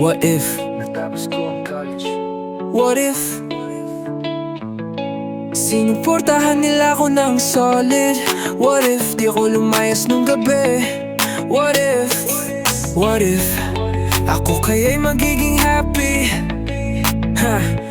What if? Ko What if? Sinuportahan nila ako ng solid What if di ako lumayas nung gabi? What if? What if? Ako kaya'y magiging happy? Ha? Hindi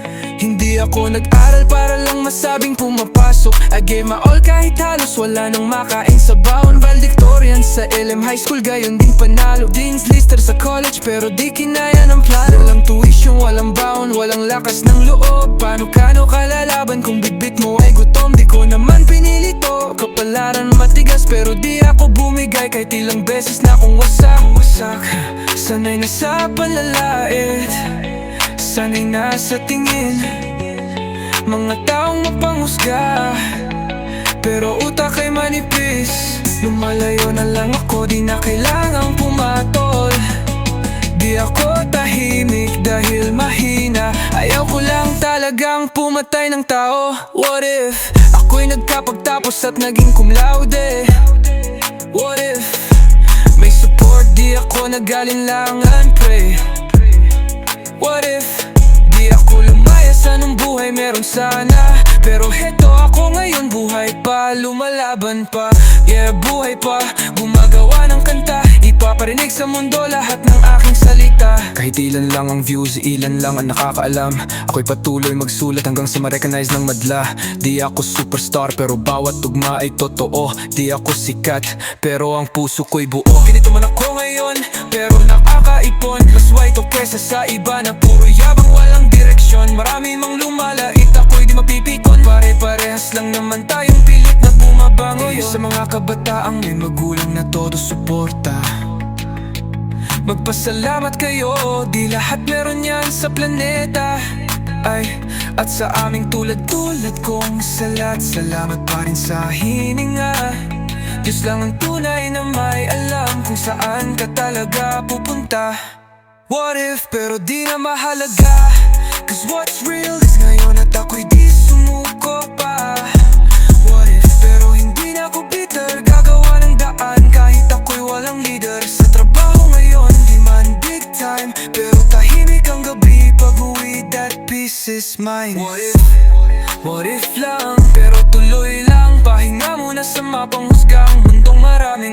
ako nag-aral para lang masabing pumapasok. I gave my all kahit halos wala nang makain sa baon Valedictorian sa LM High School. Gayon din panalo. Dean's lister sa college pero di kinaya ng plano. Walang tuition, walang baon, walang lakas ng loob. Paano kano kalalaban kung bitbit mo ay gutom? Di ko naman pinili to. Kapalaran matigas pero di ako bumigay. Kahit ilang beses na akong wasak Wasak, sanay na sa panlalait Sanay na sa tingin Mga taong mapanghusga Pero utak ay manipis. Lumalayo na lang ako Di na kailangang pumatol. Di ako tahimik dahil mahina. Ayaw ko lang talagang pumatay ng tao. What if ako'y nagkapagtapos at naging cum laude? What if may support di ako nagalinlangan pre sana. Pero heto ako ngayon buhay pa Lumalaban pa. Yeah buhay pa Gumagawa ng kanta. Ipaparinig sa mundo lahat ng aking salita. Kahit ilan lang ang views Ilan lang ang nakakaalam. Ako'y patuloy magsulat hanggang sa ma-recognize ng madla. Di ako superstar pero bawat tugma ay totoo. Di ako sikat pero ang puso ko'y buo. Ganito man ako ngayon pero nakakaipon. Mas white o kesa sa iba na puro yabang walang direksyon. Marami mang lumalait may magulang na todo suporta. Magpasalamat kayo, di lahat meron yan sa planeta. Ay, at sa aming tulad-tulad kong salat Salamat pa rin sa hininga. Diyos lang ang tunay na may alam kung saan ka talaga pupunta. What if, pero di na mahalaga? Cause what's is mine. What if, what if lang? Pero tuloy lang. Pahinga muna sa mapang husgang Mundong marami